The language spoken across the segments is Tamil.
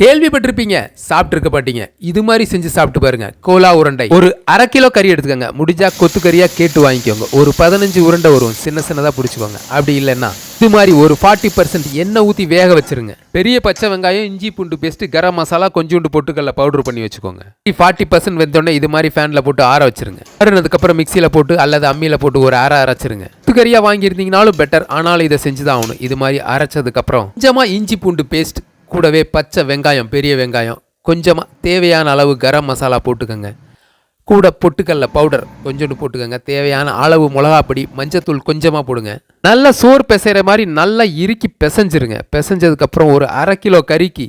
கேள்விப்பட்டிருப்பீங்க சாப்பிட்டுருக்க மாட்டீங்க இது மாதிரி செஞ்சு சாப்பிட்டு பாருங்க. கோலா உருண்டை. ஒரு அரை கிலோ கறி எடுத்துக்கோங்க. முடிஞ்சா கொத்து கறியா கேட்டு வாங்கிக்கோங்க. ஒரு பதினஞ்சு உருண்டை வரும். சின்ன சின்னதாக பிடிச்சிக்கோங்க. அப்படி இல்லைன்னா இது மாதிரி ஒரு ஃபார்ட்டி பர்சன்ட் எண்ணெய் ஊற்றி வேக வச்சிருங்க. பெரிய பச்சை வெங்காயம் இஞ்சி பூண்டு பேஸ்ட் கரம் மசாலா கொஞ்சோண்டு பொட்டுக்கல்ல பவுடர் பண்ணி வச்சுக்கோங்க. ஃபார்ட்டி பர்சன்ட் வெந்தோடனே இது மாதிரி ஃபேனில் போட்டு ஆற வச்சிருங்க. ஆறுனதுக்கப்புறம் மிக்சியில் போட்டு அல்லது அம்மியில் போட்டு ஒரு அரை அரைச்சிருங்க. கொத்துக்கறியாக வாங்கியிருந்தீங்கனாலும் பெட்டர் ஆனாலும் இதை செஞ்சு தான் ஆகணும். இது மாதிரி அரைச்சதுக்கப்புறம் கொஞ்சமாக இஞ்சி பூண்டு பேஸ்ட் கூடவே பச்சை வெங்காயம் பெரிய வெங்காயம். கொஞ்சமாக தேவையான அளவு கரம் மசாலா போட்டுக்கோங்க. கூட பொட்டுக்கல்ல பவுடர் கொஞ்சோண்டு போட்டுக்கோங்க. தேவையான அளவு மிளகாப்பொடி மஞ்சத்தூள் கொஞ்சமாக போடுங்க. நல்லா சோறு பிசைகிற மாதிரி நல்லா இறுக்கி பிசைஞ்சிருங்க. பிசைஞ்சதுக்கப்புறம் ஒரு அரை கிலோ கறிக்கு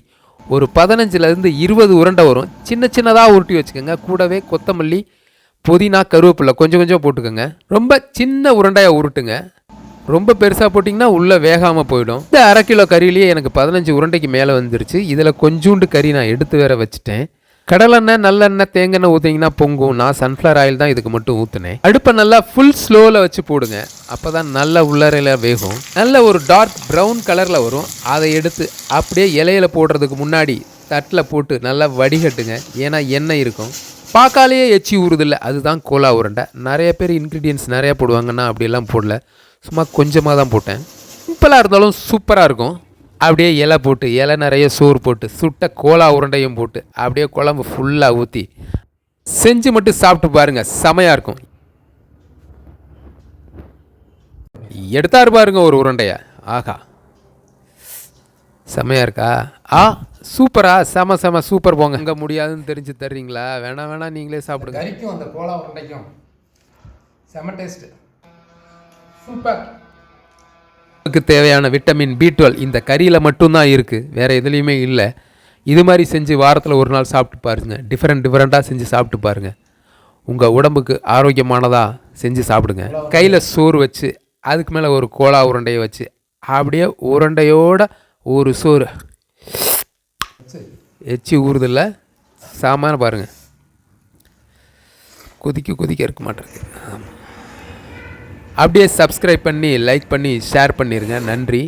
ஒரு பதினஞ்சுலேருந்து இருபது உருண்டை வரும். சின்ன சின்னதாக உருட்டி வச்சுக்கோங்க. கூடவே கொத்தமல்லி புதினா கருவேப்பிலை கொஞ்சம் கொஞ்சம் போட்டுக்கோங்க. ரொம்ப சின்ன உருண்டையாக உருட்டுங்க. ரொம்ப பெருசாக போட்டிங்கன்னா உள்ளே வேகாமல் போயிடும். இந்த அரை கிலோ கறியிலேயே எனக்கு பதினஞ்சு உருண்டைக்கு மேலே வந்துருச்சு. இதில் கொஞ்சோண்டு கறி நான் எடுத்து வேற வச்சுட்டேன். கடலெண்ணெய் நல்லெண்ணெய் தேங்காய் ஊற்றிங்கன்னா பொங்கும். நான் சன்ஃப்ளவர் ஆயில் தான் இதுக்கு மட்டும் ஊற்றுனேன் அடுப்பை நல்லா ஃபுல் ஸ்லோவில் வச்சு போடுங்க. அப்போ தான் நல்ல உள்ளறையில் வேகும். நல்ல ஒரு டார்க் ப்ரௌன் கலரில் வரும். அதை எடுத்து அப்படியே இலையில போடுறதுக்கு முன்னாடி தட்டில் போட்டு நல்லா வடிகட்டுங்க. ஏன்னா எண்ணெய் இருக்கும். பார்க்காலேயே எச்சி ஊறுதில்ல. அதுதான் கோலா உருண்டை. நிறைய பேர் இன்க்ரீடியன்ஸ் நிறையா போடுவாங்கன்னா அப்படியெல்லாம் போடல. சும்மா கொஞ்சமாக தான் போட்டேன். சிம்பிளாக இருந்தாலும் சூப்பராக இருக்கும். அப்படியே இலை போட்டு இலை நிறைய சோறு போட்டு சுட்ட கோலா உருண்டையும் போட்டு அப்படியே குழம்பு ஃபுல்லாக ஊற்றி செஞ்சு மட்டும் சாப்பிட்டு பாருங்கள் செமையாக இருக்கும். எடுத்தாரு பாருங்க ஒரு உருண்டையா. ஆகா செமையாக இருக்கா? ஆ சூப்பரா செம செம சூப்பர் போங்க. அங்கே முடியாதுன்னு தெரிஞ்சு தர்றீங்களா? வேணா வேணா நீங்களே சாப்பிடுங்க. கறிக்கும் அந்த கோலா உருண்டைக்கும் செம டேஸ்ட்டு சூப்பர் உடம்புக்கு தேவையான விட்டமின் பி டுவெல் இந்த கறியில் மட்டும்தான் இருக்குது வேறு எதுலேயுமே இல்லை. இது மாதிரி செஞ்சு வாரத்தில் ஒரு நாள் சாப்பிட்டு பாருங்கள் டிஃப்ரெண்ட் டிஃப்ரெண்ட்டாக செஞ்சு சாப்பிட்டு பாருங்கள் உங்கள் உடம்புக்கு ஆரோக்கியமானதாக செஞ்சு சாப்பிடுங்க. கையில் சோறு வச்சு அதுக்கு மேலே ஒரு கோலா உருண்டையை வச்சு அப்படியே உருண்டையோட ஒரு சோறு. எச்சி ஊறுதில்ல. சாமான பாருங்கள் கொதிக்க கொதிக்க இருக்க மாட்டேங்குது. ஆமாம் அப்படியே சப்ஸ்கிரைப் பண்ணி லைக் பண்ணி ஷேர் பண்ணிடுங்க நன்றி.